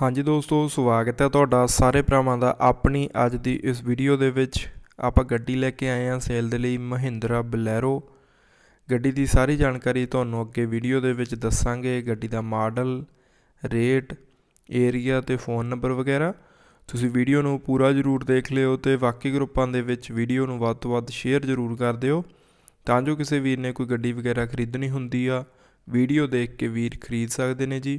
ਹਾਂਜੀ ਦੋਸਤੋ, ਸਵਾਗਤ ਹੈ ਤੁਹਾਡਾ ਸਾਰੇ ਭਰਾਵਾਂ ਦਾ ਆਪਣੀ ਅੱਜ ਦੀ ਇਸ ਵੀਡੀਓ ਦੇ ਵਿੱਚ। ਆਪਾਂ ਗੱਡੀ ਲੈ ਕੇ ਆਏ ਹਾਂ ਸੇਲ ਦੇ ਲਈ ਮਹਿੰਦਰਾ ਬਲੈਰੋ। ਗੱਡੀ ਦੀ ਸਾਰੀ ਜਾਣਕਾਰੀ ਤੁਹਾਨੂੰ ਅੱਗੇ ਵੀਡੀਓ ਦੇ ਵਿੱਚ ਦੱਸਾਂਗੇ। ਗੱਡੀ ਦਾ ਮਾਡਲ, ਰੇਟ ਏਰੀਆ ਤੇ ਫੋਨ ਨੰਬਰ ਵਗੈਰਾ। ਤੁਸੀਂ ਵੀਡੀਓ ਨੂੰ ਪੂਰਾ ਜ਼ਰੂਰ ਦੇਖ ਲਿਓ ਤੇ ਬਾਕੀ ਗਰੁੱਪਾਂ ਦੇ ਵਿੱਚ ਵੀਡੀਓ ਨੂੰ ਵੱਧ ਤੋਂ ਵੱਧ ਸ਼ੇਅਰ ਜ਼ਰੂਰ ਕਰ ਦਿਓ। ਤਾਂ ਜੋ ਕਿਸੇ ਵੀਰ ਨੇ ਕੋਈ ਗੱਡੀ ਵਗੈਰਾ ਖਰੀਦਣੀ ਹੁੰਦੀ ਆ ਵੀਡੀਓ ਦੇਖ ਕੇ ਵੀਰ ਖਰੀਦ ਸਕਦੇ ਨੇ ਜੀ।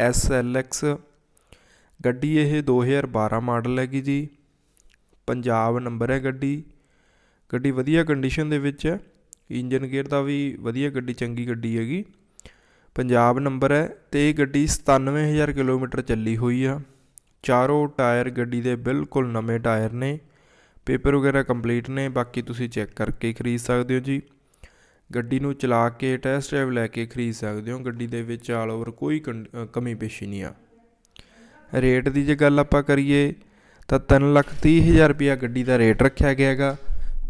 SLX ਗੱਡੀ ਇਹ 2012 ਮਾਡਲ ਹੈਗੀ ਜੀ। ਪੰਜਾਬ ਨੰਬਰ ਹੈ ਗੱਡੀ। ਗੱਡੀ ਵਧੀਆ ਕੰਡੀਸ਼ਨ ਦੇ ਵਿੱਚ ਹੈ। ਇੰਜਨ ਗੇਅਰ ਦਾ ਵੀ ਵਧੀਆ ਗੱਡੀ, ਚੰਗੀ ਗੱਡੀ ਹੈਗੀ। ਪੰਜਾਬ ਨੰਬਰ ਹੈ ਤੇ ਇਹ ਗੱਡੀ 97000 ਕਿਲੋਮੀਟਰ ਚੱਲੀ ਹੋਈ ਆ। ਚਾਰੋਂ ਟਾਇਰ ਗੱਡੀ ਦੇ ਬਿਲਕੁਲ ਨਵੇਂ ਟਾਇਰ ਨੇ। ਪੇਪਰ ਵਗੈਰਾ ਕੰਪਲੀਟ ਨੇ। ਬਾਕੀ ਤੁਸੀਂ ਚੈੱਕ ਕਰਕੇ ਖਰੀਦ ਸਕਦੇ ਹੋ ਜੀ। ਗੱਡੀ ਨੂੰ ਚਲਾ ਕੇ ਟੈਸਟ ਡਰਾਈਵ ਲੈ ਕੇ ਖਰੀਦ ਸਕਦੇ ਹੋ। ਗੱਡੀ ਦੇ ਵਿੱਚ ਆਲ ਓਵਰ ਕੋਈ ਕੰਡ- ਕਮੀ ਪੇਸ਼ੀ ਨਹੀਂ ਆ। ਰੇਟ ਦੀ ਜੇ ਗੱਲ ਆਪਾਂ ਕਰੀਏ, ਤਾਂ ਤਿੰਨ ਲੱਖ ਤੀਹ ਹਜ਼ਾਰ ਰੁਪਇਆ ਗੱਡੀ ਦਾ ਰੇਟ ਰੱਖਿਆ ਗਿਆ ਹੈਗਾ।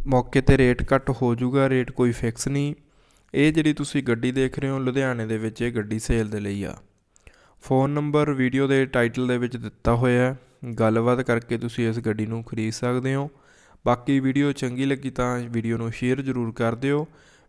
ਮੌਕੇ ਤੇ ਰੇਟ ਘੱਟ ਹੋ ਜਾਊਗਾ ਰੇਟ ਕੋਈ ਫਿਕਸ ਨਹੀਂ। ਇਹ ਜਿਹੜੀ ਤੁਸੀਂ ਗੱਡੀ ਦੇਖ ਰਹੇ ਹੋ, ਲੁਧਿਆਣੇ ਦੇ ਵਿੱਚ ਇਹ ਗੱਡੀ ਸੇਲ ਦੇ ਲਈ ਆ। ਫੋਨ ਨੰਬਰ ਵੀਡੀਓ ਦੇ ਟਾਈਟਲ ਦੇ ਵਿੱਚ ਦਿੱਤਾ ਹੋਇਆ ਹੈ। ਗੱਲਬਾਤ ਕਰਕੇ ਤੁਸੀਂ ਇਸ ਗੱਡੀ ਨੂੰ ਖਰੀਦ ਸਕਦੇ ਹੋ। ਬਾਕੀ ਵੀਡੀਓ ਚੰਗੀ ਲੱਗੀ ਤਾਂ ਵੀਡੀਓ ਨੂੰ ਸ਼ੇਅਰ ਜ਼ਰੂਰ ਕਰ ਦਿਓ।